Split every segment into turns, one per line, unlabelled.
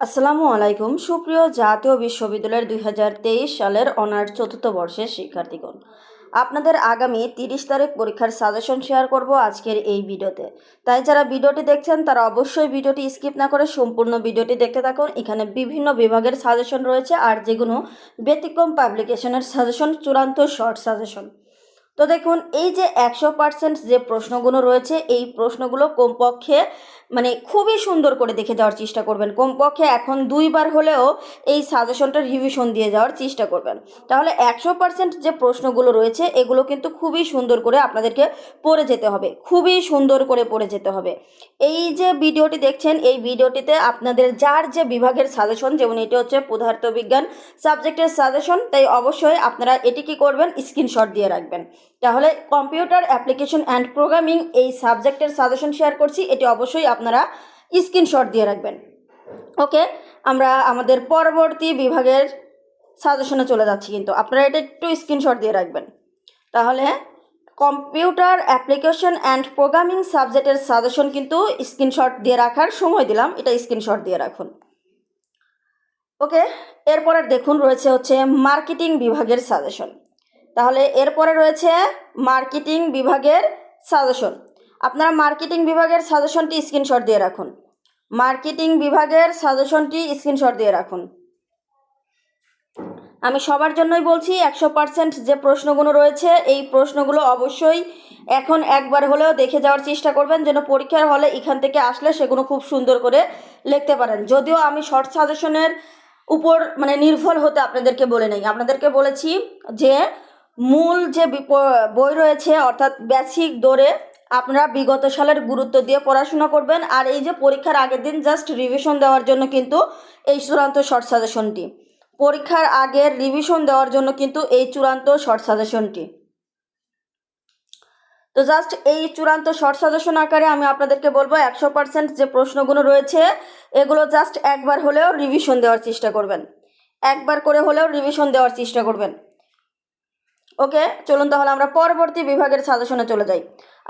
আসসালামু আলাইকুম। সুপ্রিয় জাতীয় বিশ্ববিদ্যালয়ের দুই হাজার তেইশ সালের অনার্স চতুর্থ বর্ষের শিক্ষার্থীগণ, আপনাদের আগামী তিরিশ তারিখ পরীক্ষার সাজেশন শেয়ার করব আজকের এই ভিডিওতে। তাই যারা ভিডিওটি দেখছেন, তারা অবশ্যই ভিডিওটি স্কিপ না করে সম্পূর্ণ ভিডিওটি দেখতে থাকুন। এখানে বিভিন্ন বিভাগের সাজেশন রয়েছে, আর যেগুলো ব্যতিক্রম পাবলিকেশনের সাজেশন, চূড়ান্ত শর্ট সাজেশন। তো দেখুন, এই যে একশো পার্সেন্ট যে প্রশ্নগুলো রয়েছে, এই প্রশ্নগুলো কমপক্ষে মানে খুবই সুন্দর করে দেখে যাওয়ার চেষ্টা করবেন। কমপক্ষে এখন দুইবার হলেও এই সাজেশনটা রিভিশন দিয়ে যাওয়ার চেষ্টা করবেন। তাহলে একশো পার্সেন্ট যে প্রশ্নগুলো রয়েছে, এগুলো কিন্তু খুবই সুন্দর করে আপনাদেরকে পড়ে যেতে হবে। খুবই সুন্দর করে পড়ে যেতে হবে। এই যে ভিডিওটি দেখছেন, এই ভিডিওটিতে আপনাদের যার যে বিভাগের সাজেশন, যেমন এটি হচ্ছে পদার্থবিজ্ঞান সাবজেক্টের সাজেশন, তাই অবশ্যই আপনারা এটি কি করবেন, স্ক্রিনশট দিয়ে রাখবেন। তাহলে কম্পিউটার অ্যাপ্লিকেশন অ্যান্ড প্রোগ্রামিং এই সাবজেক্টের সাজেশন শেয়ার করছি, এটি অবশ্যই আপনারা স্ক্রিনশট দিয়ে রাখবেন। ওকে আমরা আমাদের পরবর্তী বিভাগের সাজেশনে চলে যাচ্ছি কিন্তু। আপনারা এটা একটু স্ক্রিনশট দিয়ে রাখবেন। তাহলে কম্পিউটার অ্যাপ্লিকেশন অ্যান্ড প্রোগ্রামিং সাবজেক্টের সাজেশন কিন্তু স্ক্রিনশট দিয়ে রাখার সময় দিলাম, এটা স্ক্রিনশট দিয়ে রাখুন। ওকে এরপরে দেখুন রয়েছে হচ্ছে মার্কেটিং বিভাগের সাজেশন তাহলে এরপরে রয়েছে মার্কেটিং বিভাগের সাজেশন আপনারা মার্কেটিং বিভাগের সাজেশনটি স্ক্রিনশট দিয়ে রাখুন। মার্কেটিং বিভাগের সাজেশনটি স্ক্রিনশট দিয়ে রাখুন। আমি সবার জন্যই বলছি, একশো পার্সেন্ট যে প্রশ্নগুলো রয়েছে, এই প্রশ্নগুলো অবশ্যই এখন একবার হলেও দেখে যাওয়ার চেষ্টা করবেন, যেন পরীক্ষার হলে এখান থেকে আসলে সেগুলো খুব সুন্দর করে লিখতে পারেন। যদিও আমি শর্ট সাজেশনের উপর মানে নির্ভর হতে আপনাদেরকে বলে নেই। আপনাদেরকে বলেছি যে মূল যে বই রয়েছে, অর্থাৎ বেসিক দৌড়ে আপনারা বিগত সালের গুরুত্ব দিয়ে পড়াশোনা করবেন। আর এই যে পরীক্ষার আগের দিন জাস্ট রিভিশন দেওয়ার জন্য কিন্তু এই চূড়ান্ত শর্ট সাজেশনটি পরীক্ষার আগের রিভিশন দেওয়ার জন্য কিন্তু এই চূড়ান্ত শর্ট সাজেশনটি তো জাস্ট এই চূড়ান্ত শর্ট সাজেশন আকারে আমি আপনাদেরকে বলব, একশো পার্সেন্ট যে প্রশ্নগুলো রয়েছে, এগুলো জাস্ট একবার হলেও রিভিশন দেওয়ার চেষ্টা করবেন। একবার করে হলেও রিভিশন দেওয়ার চেষ্টা করবেন। ওকে, চলুন তাহলে আমরা পরবর্তী বিভাগের সাজেশনে চলে যাই।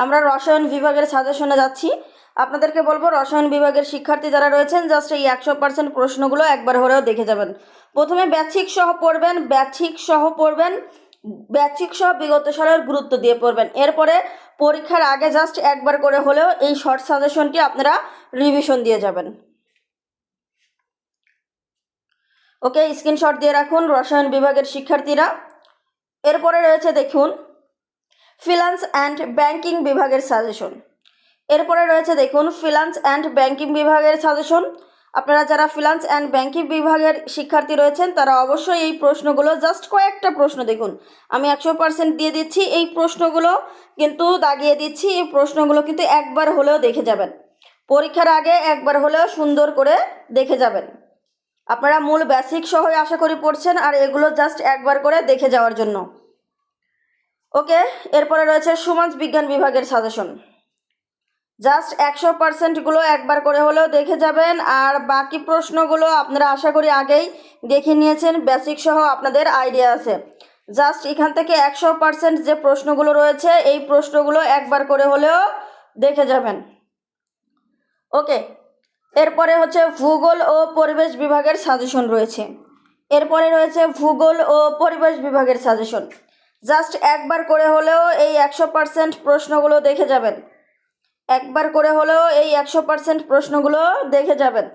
আমরা রসায়ন বিভাগের সাজেশনে যাচ্ছি। আপনাদেরকে বলব, রসায়ন বিভাগের শিক্ষার্থী যারা রয়েছেন জাস্ট এই একশো পার্সেন্ট প্রশ্নগুলো একবার হলেও দেখে যাবেন। প্রথমে ব্যাচিক সহ পড়বেন, ব্যাচিক সহ পড়বেন, ব্যাচিক সহ বিগত সালের গুরুত্ব দিয়ে পড়বেন। এরপরে পরীক্ষার আগে জাস্ট একবার করে হলেও এই শর্ট সাজেশনটি আপনারা রিভিশন দিয়ে যাবেন। ওকে স্ক্রিনশট দিয়ে রাখুন রসায়ন বিভাগের শিক্ষার্থীরা। এরপরে রয়েছে দেখুন ফিনান্স অ্যান্ড ব্যাংকিং বিভাগের সাজেশন এরপরে রয়েছে দেখুন ফিনান্স অ্যান্ড ব্যাংকিং বিভাগের সাজেশন আপনারা যারা ফিনান্স অ্যান্ড ব্যাংকিং বিভাগের শিক্ষার্থী রয়েছেন, তারা অবশ্যই এই প্রশ্নগুলো জাস্ট কয়েকটা প্রশ্ন দেখুন। আমি একশো পার্সেন্ট দিয়ে দিচ্ছি এই প্রশ্নগুলো, কিন্তু দাগিয়ে দিচ্ছি এই প্রশ্নগুলো কিন্তু একবার হলেও দেখে যাবেন। পরীক্ষার আগে একবার হলেও সুন্দর করে দেখে যাবেন। আপনারা মূল বেসিক সহ আশা করি পড়ছেন আর এগুলো জাস্ট একবার করে দেখে যাওয়ার জন্য। ওকে এরপরে রয়েছে সমাজ বিজ্ঞান বিভাগের সাজেশন জাস্ট একশো পার্সেন্টগুলো একবার করে হলেও দেখে যাবেন আর বাকি প্রশ্নগুলো আপনারা আশা করি আগেই দেখে নিয়েছেন বেসিক সহ আপনাদের আইডিয়া আছে। জাস্ট এখান থেকে একশো পার্সেন্ট যে প্রশ্নগুলো রয়েছে, এই প্রশ্নগুলো একবার করে হলেও দেখে যাবেন। ওকে এরপরে হচ্ছে ভূগোল ও পরিবেশ বিভাগের সাজেশন রয়েছে। এরপরে রয়েছে ভূগোল ও পরিবেশ বিভাগের সাজেশন জাস্ট একবার করে হলেও এই একশো পার্সেন্ট প্রশ্নগুলো দেখে যাবেন। একবার করে হলেও এই একশো পার্সেন্ট প্রশ্নগুলো দেখে যাবেন।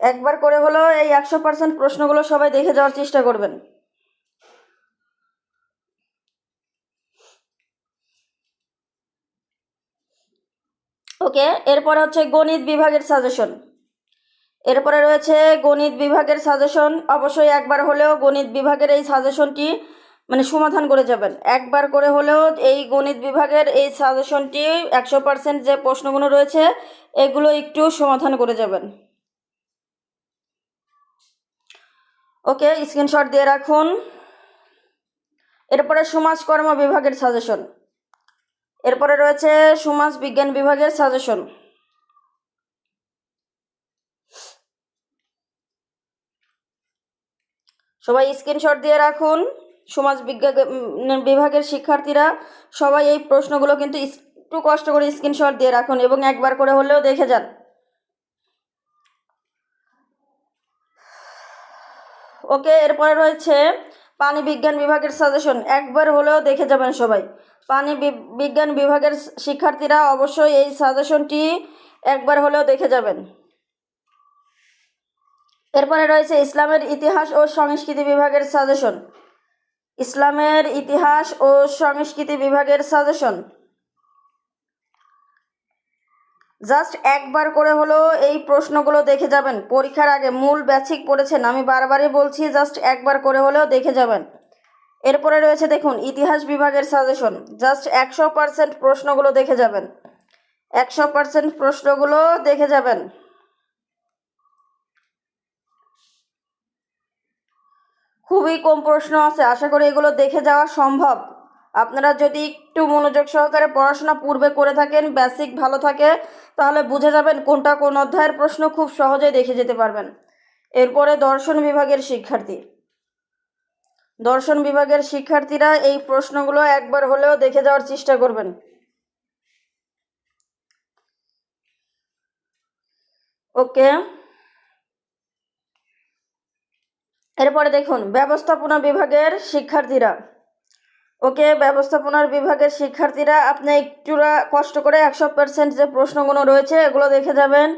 একবার করে হলেও এই একশো পার্সেন্ট প্রশ্নগুলো সবাই দেখে যাওয়ার চেষ্টা করবেন। ওকে, এরপরে হচ্ছে গণিত বিভাগের সাজেশন এরপরে রয়েছে গণিত বিভাগের সাজেশন অবশ্যই একবার হলেও গণিত বিভাগের এই সাজেশনটি মানে সমাধান করে যাবেন। একবার করে হলেও এই গণিত বিভাগের এই সাজেশনটি একশো পার্সেন্ট যে প্রশ্নগুলো রয়েছে, এগুলো একটু সমাধান করে যাবেন। ওকে স্ক্রিনশট দিয়ে রাখুন। এরপরে সমাজকর্ম বিভাগের সাজেশন এরপরে রয়েছে সমাজ বিজ্ঞান বিভাগের সাজেশন সবাই স্ক্রিনশট দিয়ে রাখুন সমাজ বিজ্ঞান বিভাগের শিক্ষার্থীরা সবাই এই প্রশ্নগুলো কিন্তু একটু কষ্ট করে স্ক্রিনশট দিয়ে রাখুন এবং একবার করে হলেও দেখে যান। ওকে, এরপরে রয়েছে পানি বিজ্ঞান বিভাগের সাজেশন একবার হলেও দেখে যাবেন সবাই। পানি বিজ্ঞান বিভাগের শিক্ষার্থীরা অবশ্যই এই সাজেশনটি একবার হলেও দেখে যাবেন। এরপরে রয়েছে ইসলামের ইতিহাস ও সংস্কৃতি বিভাগের সাজেশন ইসলামের ইতিহাস ও সংস্কৃতি বিভাগের সাজেশন জাস্ট একবার করে হলেও এই প্রশ্নগুলো দেখে যাবেন। পরীক্ষার আগে মূল ব্যাচিক পড়েছেন আমি বারবারই বলছি, জাস্ট একবার করে হলেও দেখে যাবেন। এরপরে রয়েছে দেখুন, ইতিহাস বিভাগের সাজেশন জাস্ট একশো পার্সেন্ট প্রশ্নগুলো দেখে যাবেন। একশো পার্সেন্ট প্রশ্নগুলো দেখে যাবেন। খুবই কম প্রশ্ন আছে, আশা করি এগুলো দেখে যাওয়া সম্ভব। আপনারা যদি একটু মনোযোগ সহকারে পড়াশোনা পূর্বে করে থাকেন বেসিক ভালো থাকে, তাহলে বুঝে যাবেন কোনটা কোন অধ্যায়ের প্রশ্ন খুব সহজেই দেখে যেতে পারবেন। এরপরে দর্শন বিভাগের শিক্ষার্থী। দর্শন বিভাগের শিক্ষার্থীরা এই প্রশ্নগুলো একবার হলেও দেখে যাওয়ার চেষ্টা করবেন। ওকে। এরপরে দেখুন, ব্যবস্থাপনা বিভাগের শিক্ষার্থীরা। ওকে ব্যবস্থাপনার বিভাগের শিক্ষার্থীরা, আপনি একটুরা কষ্ট করে একশো পার্সেন্ট যে প্রশ্নগুলো রয়েছে, এগুলো দেখে যাবেন।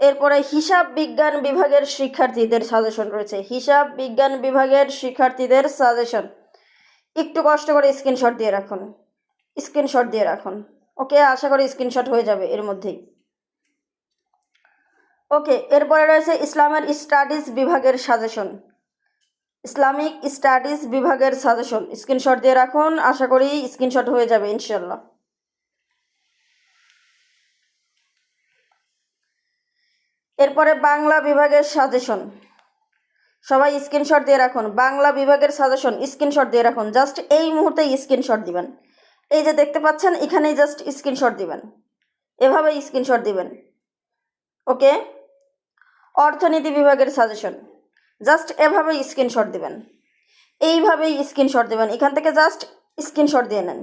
এরপরে হিসাব বিজ্ঞান বিভাগের শিক্ষার্থীদের সাজেশন রয়েছে। হিসাব বিজ্ঞান বিভাগের শিক্ষার্থীদের সাজেশন একটু কষ্ট করে স্ক্রিনশট দিয়ে রাখুন। স্ক্রিনশট দিয়ে রাখুন। ওকে আশা করি স্ক্রিনশট হয়ে যাবে এর মধ্যেই। ওকে এরপরে রয়েছে ইসলামের স্টাডিজ বিভাগের সাজেশন ইসলামিক স্টাডিজ বিভাগের সাজেশন স্ক্রিনশট দিয়ে রাখুন। আশা করি স্ক্রিনশট হয়ে যাবে ইনশাল্লাহ এরপরে বাংলা বিভাগের সাজেশন। সবাই স্ক্রিনশট দিয়ে রাখুন। বাংলা বিভাগের সাজেশন, স্ক্রিনশট দিয়ে রাখুন। জাস্ট এই মুহূর্তে স্ক্রিনশট দিবেন। এই যে দেখতে পাচ্ছেন, এখানেই জাস্ট স্ক্রিনশট দিবেন। এভাবে স্ক্রিনশট দিবেন। ওকে? অর্থনীতি বিভাগের সাজেশন। জাস্ট এভাবে স্ক্রিনশট দিবেন। এইভাবেই স্ক্রিনশট দিবেন। এখান থেকে জাস্ট স্ক্রিনশট দিয়ে নেন।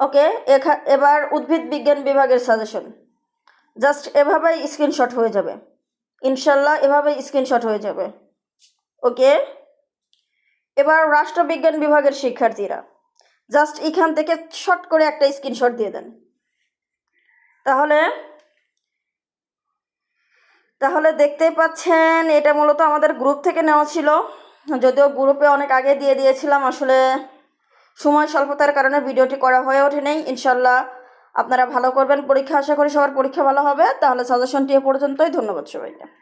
ওকে? এবার উদ্ভিদ বিজ্ঞান বিভাগের সাজেশন। জাস্ট এভাবেই স্ক্রিনশট হয়ে যাবে। ইনশাল্লাহ এভাবেই স্ক্রিনশট হয়ে যাবে। ওকে? এবার রাষ্ট্রবিজ্ঞান বিভাগের শিক্ষার্থীরা, জাস্ট এখান থেকে শর্ট করে একটা স্ক্রিনশট দিয়ে দেন। তাহলে তাহলে দেখতেই পাচ্ছেন, এটা মূলত আমাদের গ্রুপ থেকে নেওয়া ছিল। যদিও গ্রুপে অনেক আগে দিয়ে দিয়েছিলাম, আসলে সময় স্বল্পতার কারণে ভিডিওটি করা হয়ে ওঠে নেই ইনশাল্লাহ আপনারা ভালো করবেন পরীক্ষা, আশা করি সবার পরীক্ষা ভালো হবে। তাহলে সাজেশনটি এ পর্যন্তই। ধন্যবাদ সবাইকে।